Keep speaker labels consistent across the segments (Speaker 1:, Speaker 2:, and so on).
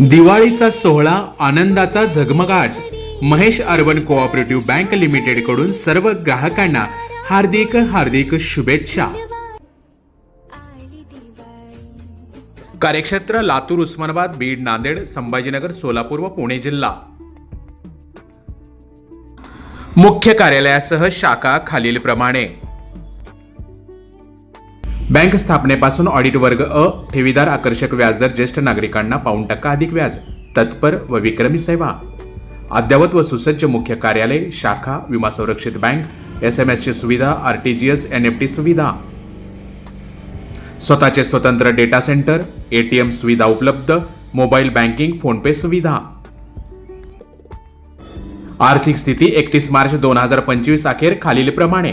Speaker 1: दिवाळीचा सोहळा आनंदाचा झगमगाट. महेश अर्बन कोऑपरेटिव्ह बँक लिमिटेडकडून सर्व ग्राहकांना हार्दिक हार्दिक शुभेच्छा. कार्यक्षेत्र लातूर उस्मानाबाद बीड नांदेड संभाजीनगर सोलापूर व पुणे जिल्हा. मुख्य कार्यालयासह शाखा खालीलप्रमाणे. बँक स्थापनेपासून ऑडिट वर्ग अ ठेवीदार आकर्षक व्याजदर ज्येष्ठ नागरिकांना पाऊण टक्का अधिक व्याज तत्पर व विक्रमी सेवा. अद्ययावत व सुसज्ज मुख्य कार्यालय शाखा विमा संरक्षित बँक एस एम एसची सुविधा R T G S N F T सुविधा. स्वतःचे स्वतंत्र डेटा सेंटर एटीएम सुविधा उपलब्ध मोबाईल बँकिंग फोनपे सुविधा. आर्थिक स्थिती एकतीस मार्च दोन हजार पंचवीस अखेर खालीलप्रमाणे.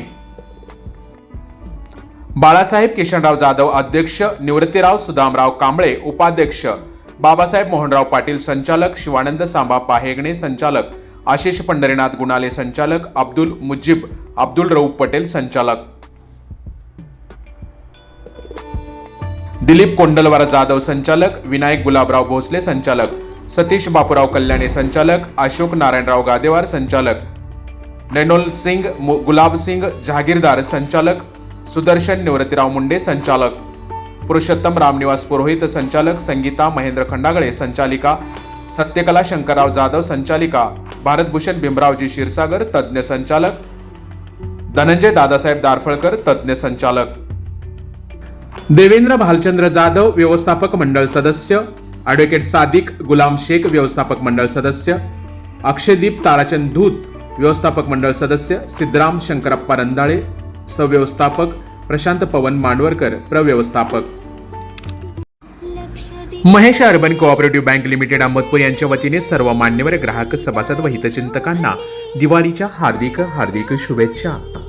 Speaker 1: बाळासाहेब किशनराव जाधव अध्यक्ष निवृत्तीराव सुदामराव कांबळे उपाध्यक्ष बाबासाहेब मोहनराव पाटील संचालक शिवानंद सांबा पाहेगणे संचालक आशिष पंढरीनाथ गुणाले संचालक अब्दुल मुजीब अब्दुल रऊफ पटेल संचालक. दिलीप कोंडलवार जाधव संचालक विनायक गुलाबराव भोसले संचालक सतीश बापूराव कल्याणे संचालक अशोक नारायणराव गादेवार संचालक. नैनोल सिंग मु- गुलाब सिंग जहागीरदार संचालक सुदर्शन निवृत्तीराव मुंडे संचालक पुरुषोत्तम रामनिवास पुरोहित संचालक संगीता महेंद्र खंडागळे संचालिका सत्यकला शंकरराव जाधव संचालिका भारतभूषण भीमरावजी क्षीरसागर तज्ज्ञ संचालक धनंजय दादासाहेब दारफळकर तज्ज्ञ संचालक देवेंद्र भालचंद्र जाधव व्यवस्थापक मंडळ सदस्य ॲडव्होकेट सादिक गुलाम शेख व्यवस्थापक मंडळ सदस्य अक्षयदीप ताराचंद धूत व्यवस्थापक मंडळ सदस्य सिद्धराम शंकरप्पा रंधाळे सव्यवस्थापक Prashant Pawan मांडवरकर प्रव्यवस्थापक. Mahesh urban cooperative bank limited Ahmadpur यांच्या वतीने सर्व मान्यवर ग्राहक सभासद व हितचिंतकांना दिवाळीच्या हार्दिक हार्दिक शुभेच्छा.